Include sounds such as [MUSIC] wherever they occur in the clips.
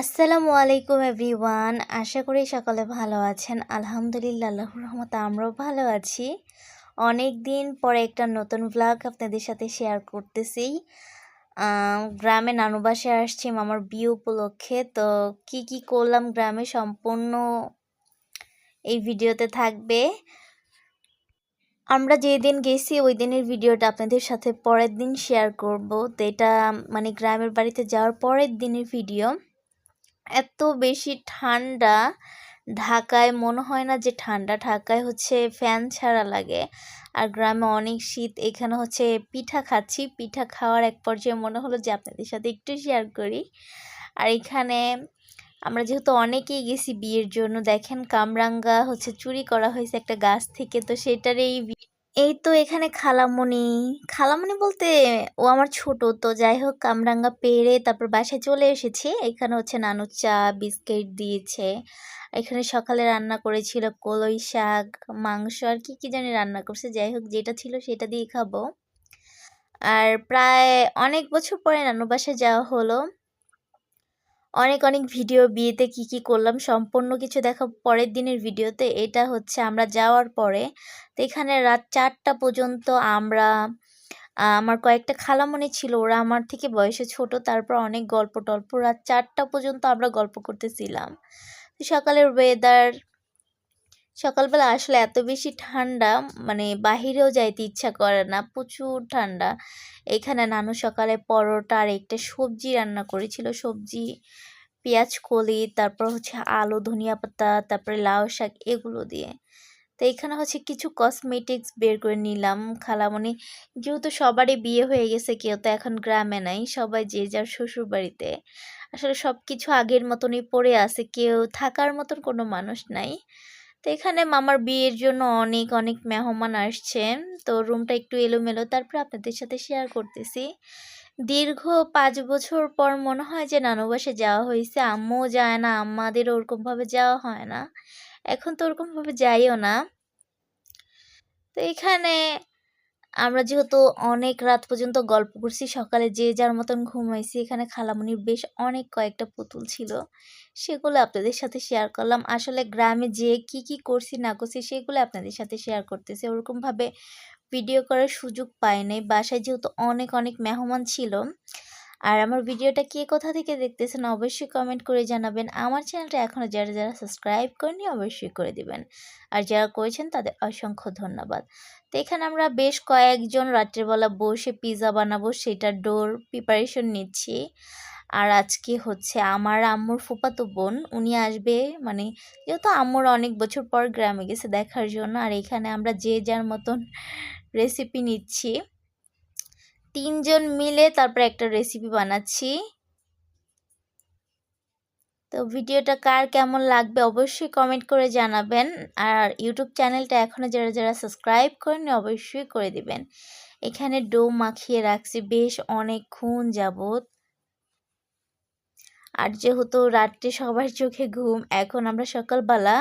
আসসালামু আলাইকুম এভরিওয়ান। আশা করি সকলে ভালো আছেন। আলহামদুলিল্লাহ, আল্লাহর রহমতে আমরাও ভালো আছি। অনেক দিন পরে একটা নতুন ব্লগ আপনাদের সাথে শেয়ার করতেছি। গ্রামে নানু বাসায় আসছি আমার বিয়ে উপলক্ষে। তো কি কি করলাম গ্রামে সম্পূর্ণ এই ভিডিওতে থাকবে। আমরা যেদিন গেছি, ওই দিনের ভিডিওটা আপনাদের সাথে পরের দিন শেয়ার করব। তো এটা মানে গ্রামের বাড়িতে যাওয়ার পরের দিনের ভিডিও এত বেশি ঠান্ডা ঢাকায় মনে হয় না যে ঠান্ডা, ঢাকায় হচ্ছে ফ্যান ছাড়া লাগে। আর গ্রামে অনেক শীত, এখানে হচ্ছে পিঠা খাচ্ছি। পিঠা খাওয়ার এক পর্যায়ে মনে হলো যে আপনাদের সাথে একটু শেয়ার করি। আর এখানে আমরা যেহেতু অনেকেই গেছি বিয়ের জন্য, দেখেন কামরাঙ্গা হচ্ছে চুরি করা হয়েছে একটা গাছ থেকে, তো সেটার এই এই তো এখানে খালামণি খালামণি বলতে ও আমার ছোট, তো যাই হোক কামরাঙ্গা পেরে তারপর বাসায় চলে এসেছি। এখানে হচ্ছে নানু চা, বিস্কিট দিয়েছে। এখানে সকালে রান্না করেছিল কলই শাক, মাংস আর কি কি জানি রান্না করছে। যাই হোক যেটা ছিল সেটা দিয়ে খাব। আর প্রায় অনেক বছর পরে নানু বাসায় যাওয়া হলো। অনেক অনেক ভিডিও বিয়েতে কি কি করলাম, সম্পূর্ণ কিছু দেখা পরের দিনের ভিডিওতে এটা হচ্ছে আমরা যাওয়ার পরে, তো এখানে রাত চারটা পর্যন্ত আমরা আমার কয়েকটা খালামণি ছিল, ওরা আমার থেকে বয়সে ছোট, তারপর অনেক গল্প টল্প। রাত চারটা পর্যন্ত আমরা গল্প করতেছিলাম। সকালের ওয়েদার সকালবেলা আসলে এত বেশি ঠান্ডা মানে বাহিরেও যাইতে ইচ্ছা করে না, প্রচুর ঠান্ডা। এখানে নানু সকালে পরোটা আর একটা সবজি রান্না করেছিল। সবজি, পেঁয়াজ, কলি, তারপর হচ্ছে আলু, ধনিয়া পাতা, তারপরে লাউ শাক, এগুলো দিয়ে। তো এখানে হচ্ছে কিছু কসমেটিক্স বের করে নিলাম। খালামণি, যেহেতু সবারই বিয়ে হয়ে গেছে, কেউ তো এখন গ্রামে নাই, সবাই যে যার শ্বশুর বাড়িতে আসলে সব কিছু আগের মতনই পড়ে আছে, কেউ থাকার মতন কোনো মানুষ নাই। তো এখানে মামার বিয়ের জন্য অনেক অনেক মেহমান আসছেন। তো রুমটা একটু এলোমেলো। তারপরে আপনাদের সাথে শেয়ার করতেছি। দীর্ঘ পাঁচ বছর পর মনে হয় যে নানুবাসে যাওয়া হয়েছে। আম্মুও যায় না আমাদের ওরকমভাবে যাওয়া হয় না। এখন তো ওরকমভাবে যাইও না। তো এখানে আমরা যেহেতু অনেক রাত পর্যন্ত গল্প করছি, সকালে যে যার মতন ঘুমাইছি, এখানে খালামুনির বেশ অনেক কয়েকটা পুতুল ছিল। সেগুলো আপনাদের সাথে শেয়ার করলাম। আসলে গ্রামে যে কি কি করছি, না করছি, সেগুলো আপনাদের সাথে শেয়ার করতেছে। ওরকমভাবে ভিডিও করার সুযোগ পাই নাই। বাসায় যেহেতু অনেক অনেক মেহমান ছিল আর আমার ভিডিওটা কে কোথা থেকে দেখতেছেন অবশ্যই কমেন্ট করে জানাবেন। আমার চ্যানেলটা এখনও যারা যারা সাবস্ক্রাইব করেনি অবশ্যই করে দিবেন। আর যারা করেছেন তাদের অসংখ্য ধন্যবাদ। তো এখানে আমরা বেশ কয়েকজন রাত্রেবেলা বসে পিৎজা বানাবো, সেটার ডোর প্রিপারেশন নিচ্ছি। আর আজকে হচ্ছে আমার আম্মুর ফুপাতো বোন, উনি আসবে মানে যেহেতু আম্মুর অনেক বছর পর গ্রামে গেছে দেখার জন্য, আর এখানে আমরা যে যার মতন রেসিপি নিচ্ছি। তিনজন মিলে তারপর একটা রেসিপি বানাচ্ছি। তো ভিডিওটা কার কেমন লাগবে অবশ্যই কমেন্ট করে জানাবেন। আর ইউটিউব চ্যানেলটা এখনও যারা যারা সাবস্ক্রাইব করেনি অবশ্যই করে দিবেন। এখানে ডো মাখিয়ে রাখছি, বেশ অনেকক্ষণ যাবত আর যেহেতু রাত্রে সবার চোখে ঘুম, এখন আমরা সকালবেলা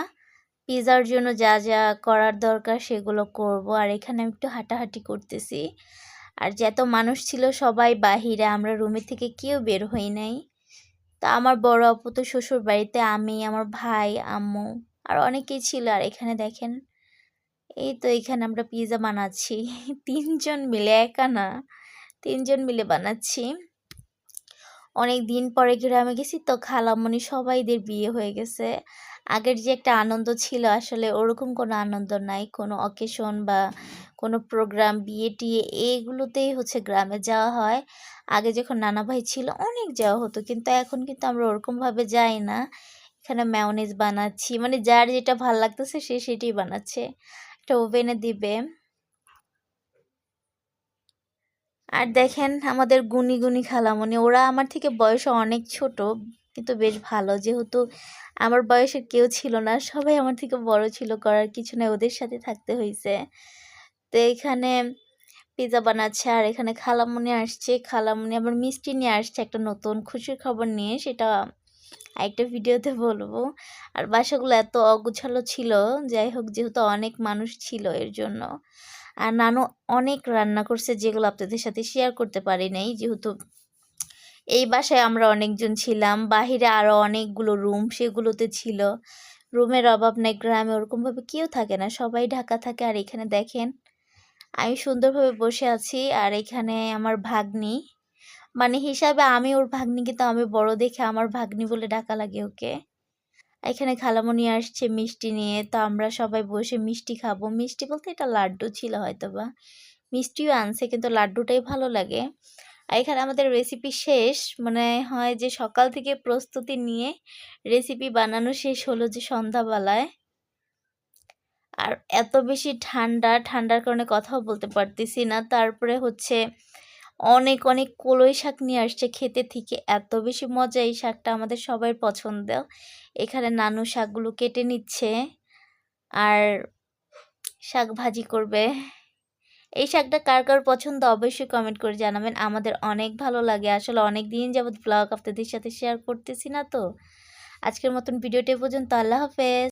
পিৎজার জন্য যা যা করার দরকার সেগুলো করব। আর এখানে আমি একটু হাঁটাহাঁটি করতেছি। আর যত মানুষ ছিল সবাই বাহিরে, আমরা রুমের থেকে কেউ বের হই নাই। তা আমার বড় আপু তো শ্বশুর বাড়িতে আমি, আমার ভাই, আম্মু আর অনেকেই ছিল। আর এখানে দেখেন, এই তো এখানে আমরা পিৎজা বানাচ্ছি। [LAUGHS] তিনজন মিলে একা না, তিনজন মিলে বানাচ্ছি। অনেক দিন পরে গ্রামে গেছি তো খালামণি সবাইদের বিয়ে হয়ে গেছে। আগের যে একটা আনন্দ ছিল, আসলে ওরকম কোনো আনন্দ নাই। কোনো অকেশন বা কোনো প্রোগ্রাম বিয়ে টিয়ে এগুলোতেই হচ্ছে গ্রামে যাওয়া হয়। আগে যখন নানা ভাই ছিল, অনেক যাওয়া হতো, কিন্তু এখন কিন্তু আমরা ওরকমভাবে যাই না। এখানে ম্যাওনেজ বানাচ্ছি মানে যার যেটা ভালো লাগতেছে, সে সেটাই বানাচ্ছে। একটা ওভেনে দিবে। আর দেখেন আমাদের গুনি গুনি খালামণি, ওরা আমার থেকে বয়সে অনেক ছোট, কিন্তু বেশ ভালো। যেহেতু আমার বয়সের কেউ ছিল না, সবাই আমার থেকে বড় ছিল, করার কিছু নাই, ওদের সাথে থাকতে হয়েছে তো এখানে পিৎজা বানাচ্ছে আর এখানে খালামুনি আসছে। খালামণি আবার মিষ্টি নিয়ে আসছে একটা নতুন খুশির খবর নিয়ে, সেটা একটা ভিডিওতে বলব। আর বাসাগুলো এত অগুছালো ছিল, যাই হোক যেহেতু অনেক মানুষ ছিল এর জন্য। আর নানু অনেক রান্না করছে যেগুলো আপনাদের সাথে শেয়ার করতে পারি নাই, যেহেতু এই বাসায় আমরা অনেকজন ছিলাম, বাহিরে আরও অনেকগুলো রুম সেগুলোতে ছিল। রুমের অভাব নেই, গ্রামে ওরকমভাবে কেউ থাকে না, সবাই ঢাকা থাকে। আর এখানে দেখেন আমি সুন্দরভাবে বসে আছি আর এখানে আমার ভাগ্নি। মানে হিসাবে আমি ওর ভাগ্নি, কিন্তু আমি বড় দেখে আমার ভাগ্নি বলে ডাকা লাগে ওকে। এখানে খালামণি আসছে মিষ্টি নিয়ে, তো আমরা সবাই বসে মিষ্টি খাব। মিষ্টি বলতে এটা লাড্ডু ছিল হয়তো বা মিষ্টিও আনছে, কিন্তু লাড্ডুটাই ভালো লাগে। আর এখানে আমাদের রেসিপি শেষ, মনে হয় যে সকাল থেকে প্রস্তুতি নিয়ে রেসিপি বানানো শেষ হলো যে সন্ধ্যাবেলায়। আর এত বেশি ঠান্ডা, ঠান্ডার কারণে কথাও বলতে পারতেছি না। তারপরে হচ্ছে অনেক অনেক কলই শাক নিয়ে আসছে খেতে থেকে। এত বেশি মজা এই শাকটা আমাদের সবাই পছন্দ। এখানে নানু শাকগুলো কেটে নিচ্ছে আর শাক ভাজি করবে। এই শাকটা কার কার পছন্দ অবশ্যই কমেন্ট করে জানাবেন। আমাদের অনেক ভালো লাগে। আসলে অনেক দিন যাবৎ ব্লগ আপনাদের সাথে শেয়ার করতেছি না তো। আজকের মতন ভিডিওটি পর্যন্ত। আল্লাহ হাফেজ।